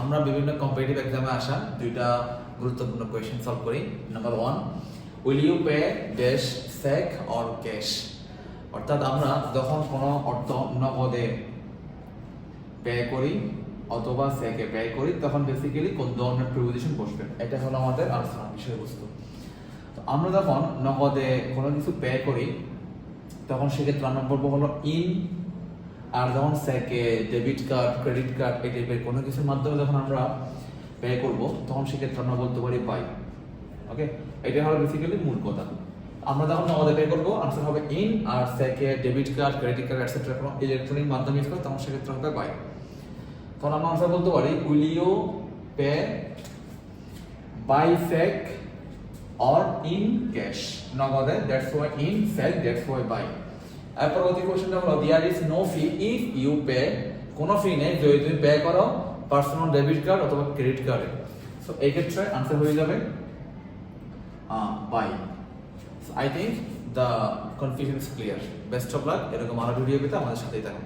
আমরা বিভিন্ন কম্পিটিটিভ এক্সামে আসা দুইটা গুরুত্বপূর্ণ কোয়েশ্চেন সলভ করি। Number one will you pay dash cheque or cash অর্থাৎ আমরা যখন কোনো অর্থ নগদে ব্যয় করি অথবা সেকে ব্যয় করি, তখন বেসিক্যালি কোন ধরনের প্রিপোজিশন বসবে? এটা হলো আমাদের আলোচনার বিষয়বস্তু। তো আমরা যখন নগদে কোনো কিছু ব্যয় করি, তখন সেক্ষেত্রে আমরা বলব হলো ইন আর যখন সেকে ডেবিট কার্ড ক্রেডিট কার্ড এই টাইপের কোনো কিছুর মাধ্যমে যখন আমরা ব্যয় করব, তখন সেক্ষেত্রে আমরা বলতে পারি বাই ওকে এটা হলো বেসিক্যালি মূল কথা। আমরা যখন নগদে পে করব আনসার হবে ইন আর সেকে debit card credit card etcetera কোনো ইলেকট্রনিক মাধ্যমে ইউজ করে তখন সেক্ষেত্রে হবে বাই তখন আমরা আনসার বলতে পারি will you pay by cheque or in cash নগদে that's why in cheque that's why by পরবর্তী কোশ্চেনটা হলো there is no fee if you pay কোনো ফি নেই, যদি তুমি পে করো পার্সোনাল ডেবিট কার্ড অথবা ক্রেডিট কার্ডে সো এই ক্ষেত্রে আনসার হয়ে যাবে। Bye I think the confusion is clear best of luck এরকম আরও ভিডিও পেতে আমাদের সাথেই থাকুন।